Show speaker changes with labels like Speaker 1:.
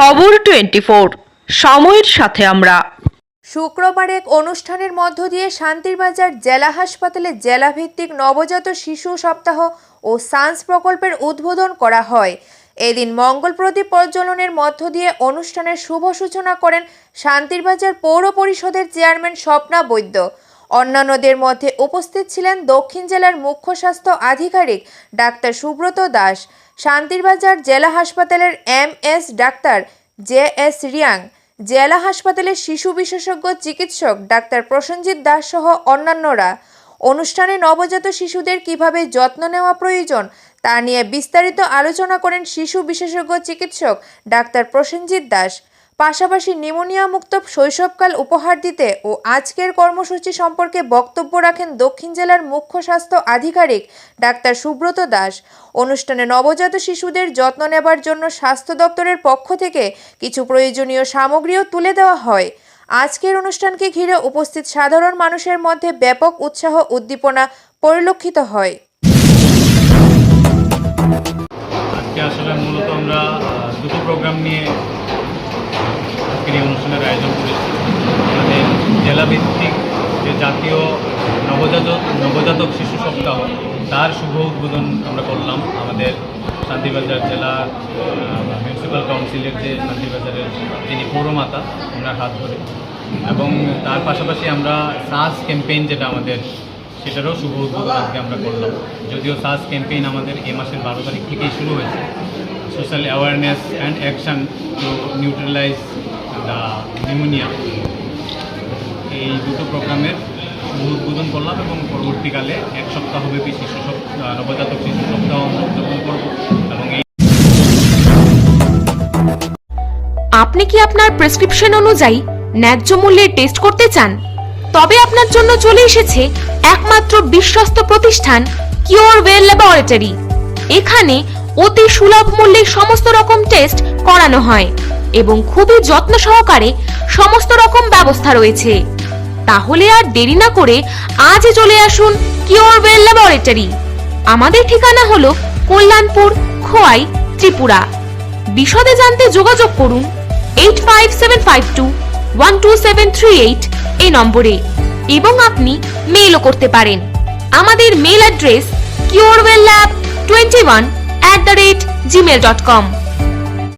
Speaker 1: খবর টোয়েন্টি সময়ের সাথে আমরা।
Speaker 2: শুক্রবার এক অনুষ্ঠানের মধ্য দিয়ে শান্তিরবাজার জেলা হাসপাতালে জেলাভিত্তিক নবজাত শিশু সপ্তাহ ও সায়েন্স প্রকল্পের উদ্বোধন করা হয়। এদিন মঙ্গল প্রদীপ প্রজ্বলনের মধ্য দিয়ে অনুষ্ঠানের শুভ সূচনা করেন শান্তিরবাজার পৌর পরিষদের চেয়ারম্যান স্বপ্না বৈদ্য। অন্যান্যদের মধ্যে উপস্থিত ছিলেন দক্ষিণ জেলার মুখ্য স্বাস্থ্য আধিকারিক ডাক্তার সুব্রত দাস, শান্তিরবাজার জেলা হাসপাতালের M S doctor J S Riang, জেলা হাসপাতালের শিশু বিশেষজ্ঞ চিকিৎসক ডাক্তার প্রসেনজিৎ দাস সহ অন্যান্যরা। অনুষ্ঠানে নবজাত শিশুদের কীভাবে যত্ন নেওয়া প্রয়োজন তা নিয়ে বিস্তারিত আলোচনা করেন শিশু বিশেষজ্ঞ চিকিৎসক ডাক্তার প্রসেনজিৎ দাস। পাশাপাশি নিউমোনিয়া মুক্ত শৈশবকাল উপহার দিতে ও আজকের কর্মসূচি সম্পর্কে বক্তব্য রাখেন দক্ষিণ জেলার মুখ্য স্বাস্থ্য আধিকারিক ডাক্তার সুব্রত দাস। অনুষ্ঠানে নবজাত শিশুদের যত্ন নেবার জন্য স্বাস্থ্য দপ্তরের পক্ষ থেকে কিছু প্রয়োজনীয় সামগ্রীও তুলে দেওয়া হয়। আজকের অনুষ্ঠানকে ঘিরে উপস্থিত সাধারণ মানুষের মধ্যে ব্যাপক উৎসাহ উদ্দীপনা পরিলক্ষিত হয়।
Speaker 3: আজকে আসলে মূলত আমরা দুটো প্রোগ্রাম নিয়ে অনুষ্ঠানের আয়োজন করেছি। আমাদের জেলাভিত্তিক যে জাতীয় নবজাতক নবজাতক শিশু সপ্তাহ, তার শুভ উদ্বোধন আমরা করলাম আমাদের শান্তিবাজার জেলা মিউনিসিপ্যাল কাউন্সিলের যে শান্তিবাজারের যিনি পৌরমাতা, ওনার হাত ধরে। এবং তার পাশাপাশি আমরা সাস ক্যাম্পেইন যেটা আমাদের, সেটারও শুভ উদ্বোধন আজকে আমরা করলাম। যদিও সাস ক্যাম্পেইন আমাদের এই মাসের বারো তারিখ থেকেই শুরু হয়েছে। Social awareness and action to neutralize the pneumonia. এই দুটো প্রোগ্রামের উদ্বোধন করলাম এবং পরবর্তীকালে এক সপ্তাহব্যাপী শিশু সপ্তাহ নবজাতক শিশু সপ্তাহ উদযাপন করব এবং এই
Speaker 4: আপনি কি আপনার প্রেসক্রিপশন অনুযায়ী ন্যায্য মূল্যে টেস্ট করতে চান? তবে আপনার জন্য চলে এসেছে একমাত্র বিশ্বস্ত প্রতিষ্ঠান কিওর ওয়েল ল্যাবরেটরি এখানে অতি সুলভ মূল্যে সমস্ত রকম টেস্ট করানো হয়। এবং খুবই যত্ন সহকারে সমস্ত রকম ব্যবস্থা রয়েছে। তাহলে আর দেরি না করে আজই চলে আসুন কিওর ওয়েল ল্যাবরেটরি। আমাদের ঠিকানা হলো কল্যাণপুর, খোয়াই, ত্রিপুরা। বিশদে জানতে যোগাযোগ করুন eight five seven five two one two seven three eight এই নম্বরে এবং আপনি মেইলও করতে পারেন। আমাদের mail address Curewell lab twenty one at the rate Gmail dot com